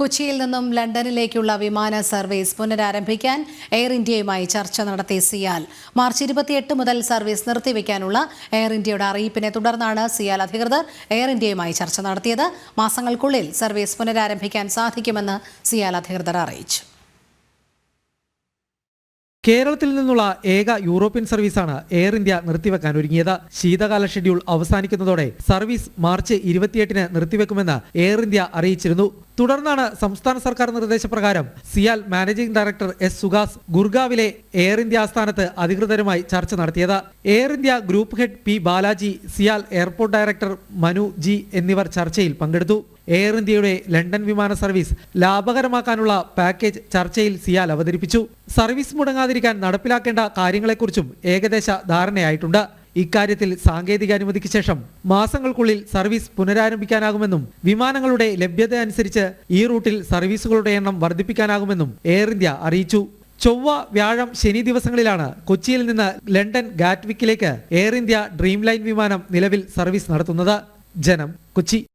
കൊച്ചിയിൽ നിന്നും ലണ്ടനിലേക്കുള്ള വിമാന സർവീസ് പുനരാരംഭിക്കാൻ എയർ ഇന്ത്യയുമായി ചർച്ച നടത്തി സിയാൽ. മാർച്ച് ഇരുപത്തിയെട്ട് മുതൽ സർവീസ് നിർത്തിവെക്കാനുള്ള എയർ ഇന്ത്യയുടെ അറിയിപ്പിനെ തുടർന്നാണ് സിയാൽ അധികൃതർ എയർ ഇന്ത്യയുമായി ചർച്ച നടത്തിയത്. മാസങ്ങൾക്കുള്ളിൽ സർവീസ് പുനരാരംഭിക്കാൻ സാധിക്കുമെന്ന് സിയാൽ അധികൃതർ അറിയിച്ചു. കേരളത്തിൽ നിന്നുള്ള ഏക യൂറോപ്യൻ സർവീസാണ് എയർ ഇന്ത്യ നിർത്തിവെക്കാൻ ഒരുങ്ങിയത്. ശീതകാല ഷെഡ്യൂൾ അവസാനിക്കുന്നതോടെ സർവീസ് മാർച്ച് ഇരുപത്തിയെട്ടിന് നിർത്തിവെക്കുമെന്ന് എയർ ഇന്ത്യ അറിയിച്ചിരുന്നു. തുടർന്നാണ് സംസ്ഥാന സർക്കാർ നിർദ്ദേശപ്രകാരം CIAL managing director S Suhas ഗുർഗാവിലെ Air India ആസ്ഥാനത്ത് അധികൃതരുമായി ചർച്ച നടത്തിയത്. Air India group head P Balaji CIAL airport director Manu G എന്നിവർ ചർച്ചയിൽ പങ്കെടുത്തു. എയർ ഇന്ത്യയുടെ ലണ്ടൻ വിമാന സർവീസ് ലാഭകരമാക്കാനുള്ള പാക്കേജ് ചർച്ചയിൽ സിയാൽ അവതരിപ്പിച്ചു. സർവീസ് മുടങ്ങാതിരിക്കാൻ നടപ്പിലാക്കേണ്ട കാര്യങ്ങളെക്കുറിച്ചും ഏകദേശ ധാരണയായിട്ടുണ്ട്. ഇക്കാര്യത്തിൽ സാങ്കേതിക അനുമതിക്ക് ശേഷം മാസങ്ങൾക്കുള്ളിൽ സർവീസ് പുനരാരംഭിക്കാനാകുമെന്നും വിമാനങ്ങളുടെ ലഭ്യത അനുസരിച്ച് ഈ റൂട്ടിൽ സർവീസുകളുടെ എണ്ണം വർദ്ധിപ്പിക്കാനാകുമെന്നും എയർ ഇന്ത്യ അറിയിച്ചു. ചൊവ്വ വ്യാഴം ശനി ദിവസങ്ങളിലാണ് കൊച്ചിയിൽ നിന്ന് ലണ്ടൻ ഗാറ്റ്വിക്കിലേക്ക് എയർ ഇന്ത്യ ഡ്രീം ലൈൻ വിമാനം നിലവിൽ സർവീസ് നടത്തുന്നത്. ജനം കൊച്ചി.